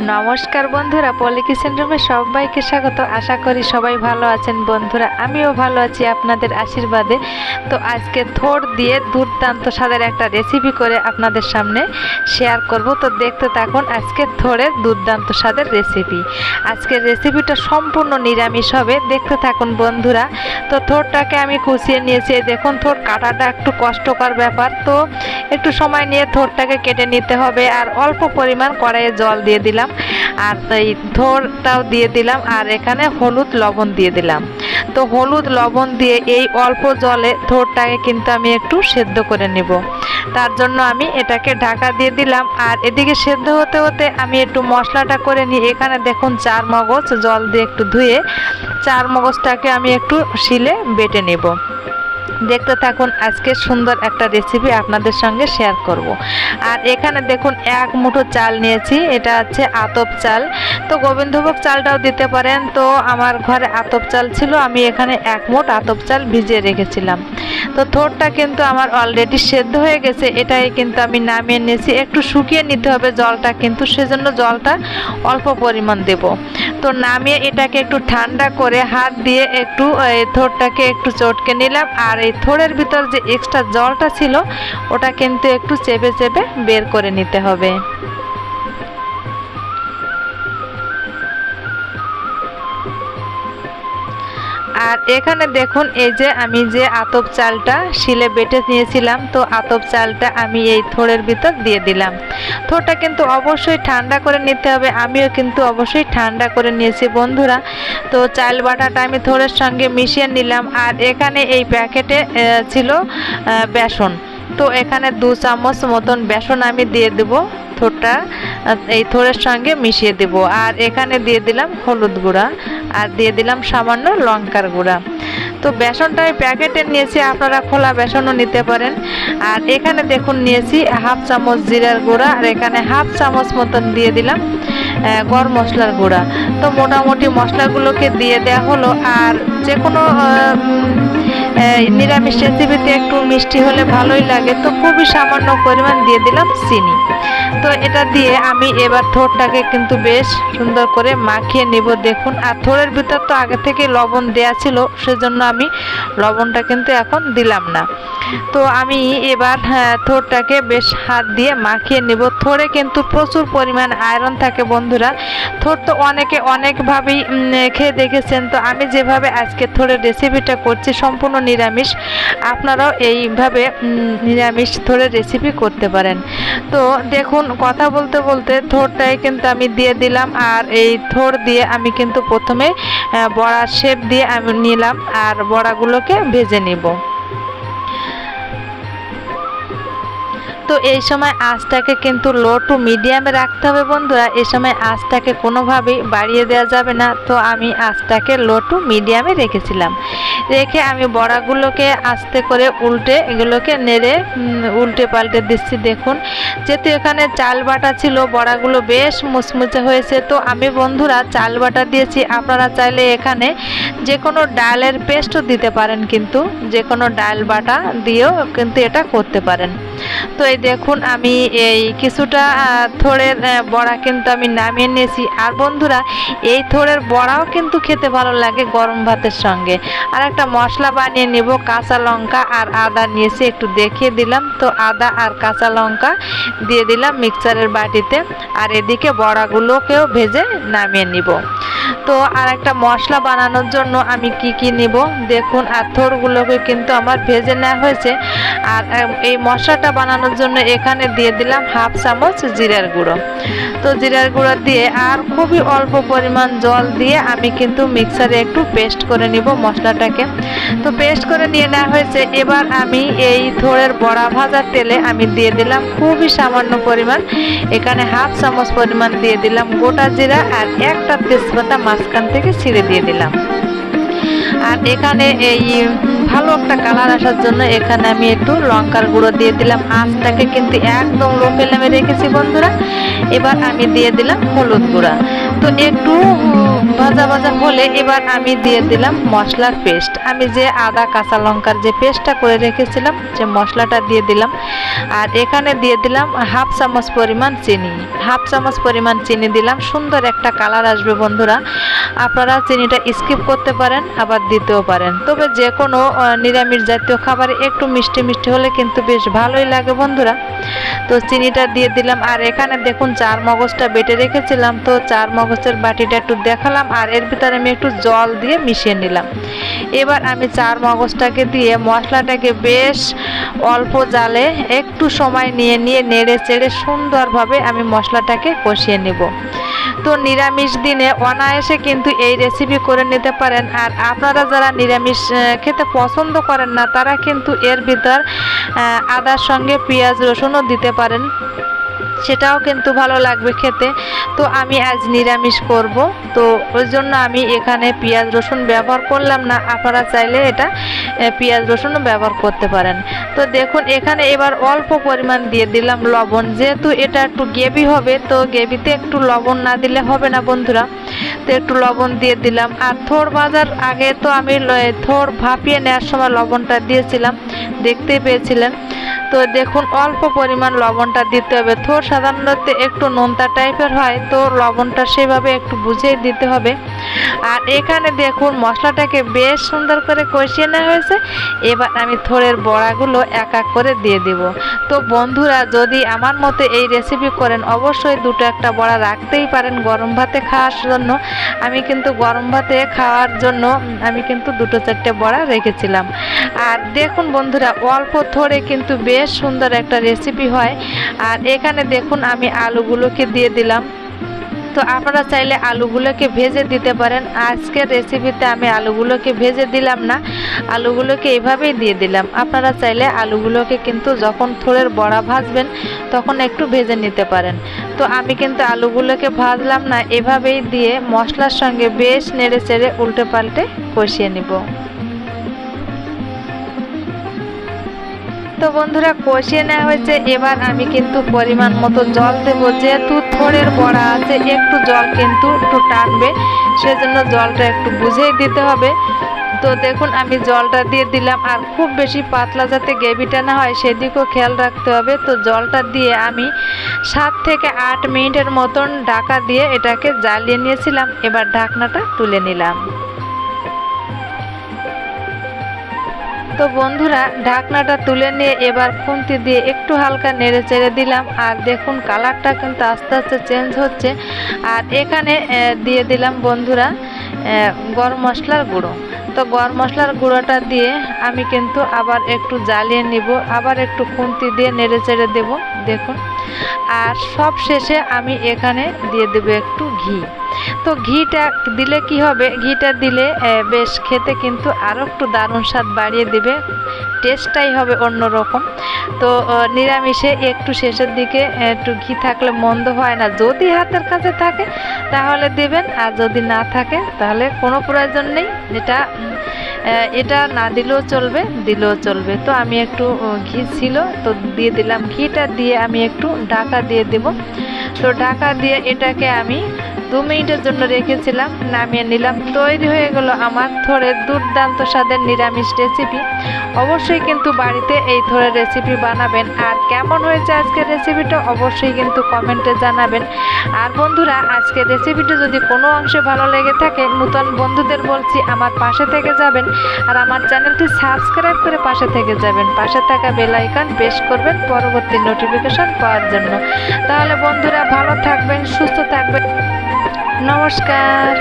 নমস্কার বন্ধুরা, পলি কিচেন রুমে সবাইকে স্বাগত। আশা করি সবাই ভালো আছেন বন্ধুরা। আমিও ভালো আছি আপনাদের আশীর্বাদে। তো আজকে থোড় দিয়ে দুর্দান্ত স্বাদের একটা রেসিপি করে আপনাদের সামনে শেয়ার করব। তো দেখতে থাকুন আজকে থোড়ের দুর্দান্ত স্বাদের রেসিপি আজকের রেসিপিটা সম্পূর্ণ নিরামিষ হবে। দেখতে থাকুন বন্ধুরা। তো থোড়টাকে আমি কুচিয়ে নিয়েছি। দেখুন থোড় কাটাটা একটু কষ্টকর ব্যাপার। তো একটু সময় নিয়ে থোড়টাকে কেটে নিতে হবে। আর অল্প পরিমাণ কড়াইয়ে জল দিয়ে দিলাম। আর এই থোড়টাও দিয়ে দিলাম। আর এখানে হলুদ লবণ দিয়ে দিলাম। তো হলুদ লবণ দিয়ে এই অল্প জলে থোরটাকে কিন্তু আমি একটু সেদ্ধ করে নেব। তার জন্য আমি এটাকে ঢাকা দিয়ে দিলাম। আর এদিকে সেদ্ধ হতে হতে আমি একটু মশলাটা করে নিই এখানে দেখুন চার মগজ জল দিয়ে একটু ধুয়ে চার মগজটাকে আমি একটু শিলে বেটে নেব। দেখতে থাকুন, আজকে সুন্দর একটা রেসিপি আপনাদের সঙ্গে শেয়ার করব। আর এখানে দেখুন, এক মুঠো চাল নিয়েছি, এটা হচ্ছে আতপ চাল। তো গোবিন্দভোগ চালটাও দিতে পারেন। তো আমার ঘরে আতপ চাল ছিল, আমি এখানে এক মুঠ আতপ চাল ভিজিয়ে রেখেছিলাম। তো থোরটা কিন্তু আমার অলরেডি সেদ্ধ হয়ে গেছে, এটাই কিন্তু আমি নামিয়ে নিয়েছি। একটু শুকিয়ে নিতে হবে জলটা, কিন্তু সেজন্য জলটা অল্প পরিমাণ দেব। তো নামিয়ে এটাকে একটু ঠান্ডা করে হাত দিয়ে একটু থোরটাকে একটু চটকে নিলাম, আর এই থোড়ের ভিতর যে এক্সট্রা জলটা ছিল, ওটা কিন্তু একটু চেপে চেপে বের করে নিতে হবে। আর এখানে দেখুন, এই যে আমি যে আতপ চালটা শিলে বেটে নিয়েছিলাম, তো আতপ চালটা আমি এই থোড়ের ভিতর দিয়ে দিলাম। থোড়টা কিন্তু অবশ্যই ঠান্ডা করে নিতে হবে, আমিও কিন্তু অবশ্যই ঠান্ডা করে নিয়েছি বন্ধুরা। তো চাল বাটাটা আমি থোড়ের সঙ্গে মিশিয়ে নিলাম, আর এখানে এই প্যাকেটে ছিল বেসন। তো এখানে দু চামচ মতন বেসন আমি দিয়ে দেব থোড়টা, এই থোড়ের সঙ্গে মিশিয়ে দেব। আর এখানে দিয়ে দিলাম হলুদ গুঁড়া। আর দিয়ে দিলাম সামান্য লঙ্কার গুঁড়া। তো বেসনটা আমি প্যাকেটে নিয়েছি, আপনারা খোলা বেসনও নিতে পারেন। আর এখানে দেখুন নিয়েছি হাফ চামচ জিরার গুঁড়া, আর এখানে হাফ চামচ মতন দিয়ে দিলাম গরম মশলার গুঁড়া। তো মোটামুটি মশলাগুলোকে দিয়ে দেওয়া হলো, আর যে কোনো নিরামিষ রেসিপিতে একটু মিষ্টি হলে ভালোই লাগে। তো খুবই সামান্য পরিমাণ দিয়ে দিলাম চিনি। তো এটা দিয়ে আমি এবার থোড়টাকে কিন্তু বেশ সুন্দর করে মাখিয়ে নিব। দেখুন আর থোড়ের ভিতর তো আগে থেকে লবণ দেয়া ছিল সেজন্য আমি লবণটা কিন্তু এখন দিলাম না। তো আমি এবার হ্যাঁ, থোড়টাকে বেশ হাত দিয়ে মাখিয়ে নিব। থোড়ে কিন্তু প্রচুর পরিমাণ আয়রন থাকে বন্ধুরা। থোড় তো অনেকে অনেকভাবেই খেয়ে দেখেছেন। তো আমি যেভাবে আজকে থোড়ের রেসিপিটা করছি সম্পূর্ণ নিরামিষ, আপনারাও এইভাবে নিরামিষ ধরে রেসিপি করতে পারেন। তো দেখুন, কথা বলতে বলতে থোড়টাই কিন্তু আমি দিয়ে দিলাম, আর এই থোর দিয়ে আমি কিন্তু প্রথমে বড়া শেপ দিয়ে আমি নিলাম, আর বড়াগুলোকে ভেজে নিব। তো এই সময় আঁচটাকে কিন্তু লো টু মিডিয়ামে রাখতে হবে বন্ধুরা। এই সময় আঁচটাকে কোনোভাবেই বাড়িয়ে দেওয়া যাবে না। তো আমি আঁচটাকে লো টু মিডিয়ামে রেখেছিলাম। রেখে আমি বড়াগুলোকে আস্তে করে উল্টে এগুলোকে নেড়ে উল্টে পাল্টে দিচ্ছি। দেখুন, যেহেতু এখানে চাল বাটা ছিল, বড়াগুলো বেশ মুচমুচে হয়েছে। তো আমি বন্ধুরা চাল বাটা দিয়েছি। আপনারা চাইলে এখানে যে কোনো ডালের পেস্টও দিতে পারেন কিন্তু যে কোনো ডাল বাটা দিয়েও কিন্তু এটা করতে পারেন। তো এই দেখুন, আমি এই কিছুটা থোড়ের বড়া কিন্তু আমি নামিয়ে নিয়েছি। আর বন্ধুরা, এই থোড়ের বড়াও কিন্তু খেতে ভালো লাগে গরম ভাতের সঙ্গে। আর একটা মশলা বানিয়ে নেব, কাঁচা লঙ্কা আর আদা নিয়েছি, একটু দেখিয়ে দিলাম। তো আদা আর কাঁচা লঙ্কা দিয়ে দিলাম মিক্সারের বাটিতে। আর এদিকে বড়াগুলোকেও ভেজে নামিয়ে নিব। তো আর একটা মশলা বানানোর জন্য আমি কি কি নিব? দেখুন, আর থোড়গুলোকে কিন্তু আমার ভেজে নেওয়া হয়েছে। আর এই মশলাটা বানানোর জন্য এখানে দিয়ে দিলাম হাফ চামচ জিরার গুঁড়ো। তো জিরার গুঁড়ো দিয়ে আর খুবই অল্প পরিমাণ জল দিয়ে আমি কিন্তু মিক্সারে একটু পেস্ট করে নিব মশলাটাকে। তো পেস্ট করে নিয়ে নেওয়া হয়েছে। এবার আমি এই থোড়ের বড়া ভাজার তেলে আমি দিয়ে দিলাম খুবই সামান্য পরিমাণ। এখানে হাফ চামচ পরিমাণ দিয়ে দিলাম গোটা জিরা আর একটা তেজপাতা মাঝখান থেকে ছিঁড়ে দিয়ে দিলাম। আর এখানে এই ভালো একটা কালার আসার জন্য এখানে আমি একটু লঙ্কার গুঁড়ো দিয়ে দিলাম। আঁচটাকে কিন্তু একদম লো নামে রেখেছি বন্ধুরা। এবার আমি দিয়ে দিলাম হলুদ গুঁড়া। তো একটু ভাজা হলে এবার আমি দিয়ে দিলাম মশলার পেস্ট। আমি যে আদা, কাঁচা লঙ্কার যে পেস্টটা করে রেখেছিলাম, যে মশলাটা দিয়ে দিলাম। আর এখানে দিয়ে দিলাম হাফ চামচ পরিমাণ চিনি। হাফ চামচ পরিমাণ চিনি দিলাম। সুন্দর একটা কালার আসবে বন্ধুরা। আপনারা চিনিটা স্কিপ করতে পারেন, আবার দিতেও পারেন। তবে যে কোনো নিরামিষ জাতীয় খাবারে একটু মিষ্টি মিষ্টি হলে কিন্তু বেশ ভালোই লাগে বন্ধুরা। তো চিনিটা দিয়ে দিলাম। আর এখানে দেখুন, চার মগজটা বেটে রেখেছিলাম। তো চার মগজের বাটিটা একটু দেখালাম। আর এর ভিতরে আমি একটু জল দিয়ে মিশিয়ে নিলাম। এবার আমি চার মগজটাকে দিয়ে মশলাটাকে বেশ অল্প জালে একটু সময় নিয়ে নিয়ে নেড়ে চেড়ে সুন্দরভাবে আমি মশলাটাকে কষিয়ে নেব। তো নিরামিষ দিনে অনায়াসে কিন্তু এই রেসিপি করে নিতে পারেন। আর আপনারা যারা নিরামিষ খেতে পছন্দ করেন না, তারা কিন্তু এর ভিতর আদার সঙ্গে পেঁয়াজ রসুনও দিতে পারেন। সেটাও কিন্তু ভালো লাগবে খেতে। তো আমি আজ নিরামিষ করব। তো ওই জন্য আমি এখানে পেঁয়াজ রসুন ব্যবহার করলাম না। আপনারা চাইলে এটা পেঁয়াজ রসুনও ব্যবহার করতে পারেন। তো দেখুন, এখানে এবার অল্প পরিমাণ দিয়ে দিলাম লবণ। যেহেতু এটা একটু গ্রেভি হবে, তো গ্রেভিতে একটু লবণ না দিলে হবে না বন্ধুরা। তো একটু লবণ দিয়ে দিলাম। আর থোড় ভাজার আগে তো আমি থোড় ভাপিয়ে নেওয়ার সময় লবণটা দিয়েছিলাম। দেখতেই পেয়েছিলেন। তো দেখুন, অল্প পরিমাণ লবণটা দিতে হবে। থোড় সাধারণত একটু নোনতা টাইপের হয়, তো লবণটা সেভাবে একটু বুঝেই দিতে হবে। আর এখানে দেখুন, মশলাটাকে বেশ সুন্দর করে কষিয়ে নেওয়া হয়েছে। এবার আমি থোড়ের বড়াগুলো এক এক করে দিয়ে দিব। তো বন্ধুরা, যদি আমার মতো এই রেসিপি করেন, অবশ্যই দুটো একটা বড়া রাখতেই পারেন গরম ভাতে খাওয়ার জন্য। আমি কিন্তু গরম ভাতে খাওয়ার জন্য আমি কিন্তু দুটো চারটে বড়া রেখেছিলাম। আর দেখুন বন্ধুরা, অল্প থরে কিন্তু বেশ সুন্দর একটা রেসিপি হয়। আর এখানে দেখুন আমি আলুগুলোকে দিয়ে দিলাম। তো আপনারা চাইলে আলুগুলোকে ভেজে দিতে পারেন। আজকের রেসিপিতে আমি আলুগুলোকে ভেজে দিলাম না, আলুগুলোকে এভাবেই দিয়ে দিলাম। আপনারা চাইলে আলুগুলোকে কিন্তু যখন থোড়ের বড়া ভাজবেন, তখন একটু ভেজে নিতে পারেন। তো আমি কিন্তু আলুগুলোকে ভাজলাম না, এভাবেই দিয়ে মশলার সঙ্গে বেশ নেড়ে চেড়ে উল্টে পাল্টে কষিয়ে নিব। তো বন্ধুরা কষিয়ে নেওয়া হয়েছে। এবার আমি কিন্তু পরিমাণ মতো জল দেবো। যেহেতু থোড়ের বড়া আছে, একটু জল কিন্তু একটু টানবে। সেজন্য জলটা একটু বুঝেই দিতে হবে। তো দেখুন, আমি জলটা দিয়ে দিলাম। আর খুব বেশি পাতলা যাতে গ্রেভিটা না হয়, সেদিকেও খেয়াল রাখতে হবে। তো জলটা দিয়ে আমি সাত থেকে আট মিনিটের মতন ঢাকা দিয়ে এটাকে জ্বালিয়ে নিয়েছিলাম। এবার ঢাকনাটা তুলে নিলাম। তো বন্ধুরা, ঢাকনাটা তুলে নিয়ে এবার খুন্তি দিয়ে একটু হালকা নেড়ে চেড়ে দিলাম। আর দেখুন, কালারটা কিন্তু আস্তে আস্তে চেঞ্জ হচ্ছে। আর এখানে দিয়ে দিলাম বন্ধুরা গরম মশলার গুঁড়ো। তো গরম মশলার গুঁড়োটা দিয়ে আমি কিন্তু আবার একটু জ্বালিয়ে নিব, আবার একটু খুন্তি দিয়ে নেড়ে চেড়ে দেবো, দেখুন। আর সব শেষে আমি এখানে দিয়ে দেবো একটু ঘি। তো ঘিটা দিলে কি হবে? ঘিটা দিলে বেশ খেতে কিন্তু আরও একটু দারুণ স্বাদ বাড়িয়ে দিবে। টেস্টটাই হবে অন্যরকম। তো নিরামিষে একটু শেষের দিকে একটু ঘি থাকলে মন্দ হয় না। যদি হাতের কাছে থাকে, তাহলে দেবেন। আর যদি না থাকে, তাহলে কোনো প্রয়োজন নেই। এটা এটা না দিলেও চলবে দিলেও চলবে। তো আমি একটু ঘি ছিল, তো দিয়ে দিলাম। ঘিটা দিয়ে আমি একটু ঢাকা দিয়ে দেব। তো ঢাকা দিয়ে এটাকে আমি দু মিনিটের জন্য রেখেছিলাম, নামিয়ে নিলাম। তৈরি হয়ে গেল আমার থোড়ের দুর্দান্ত স্বাদের নিরামিষ রেসিপি অবশ্যই কিন্তু বাড়িতে এই থোড়ের রেসিপি বানাবেন। আর কেমন হয়েছে আজকের রেসিপিটা অবশ্যই কিন্তু কমেন্টে জানাবেন। আর বন্ধুরা, আজকের রেসিপিটা যদি কোনো অংশে ভালো লেগে থাকে, নতুন বন্ধুদের বলছি আমার পাশে থেকে যাবেন। আর আমার চ্যানেলটি সাবস্ক্রাইব করে পাশে থেকে যাবেন। পাশে থাকা বেল আইকন প্রেস করবেন পরবর্তী নোটিফিকেশন পাওয়ার জন্য। তাহলে বন্ধুরা ভালো থাকবেন, সুস্থ থাকবেন। নমস্কার।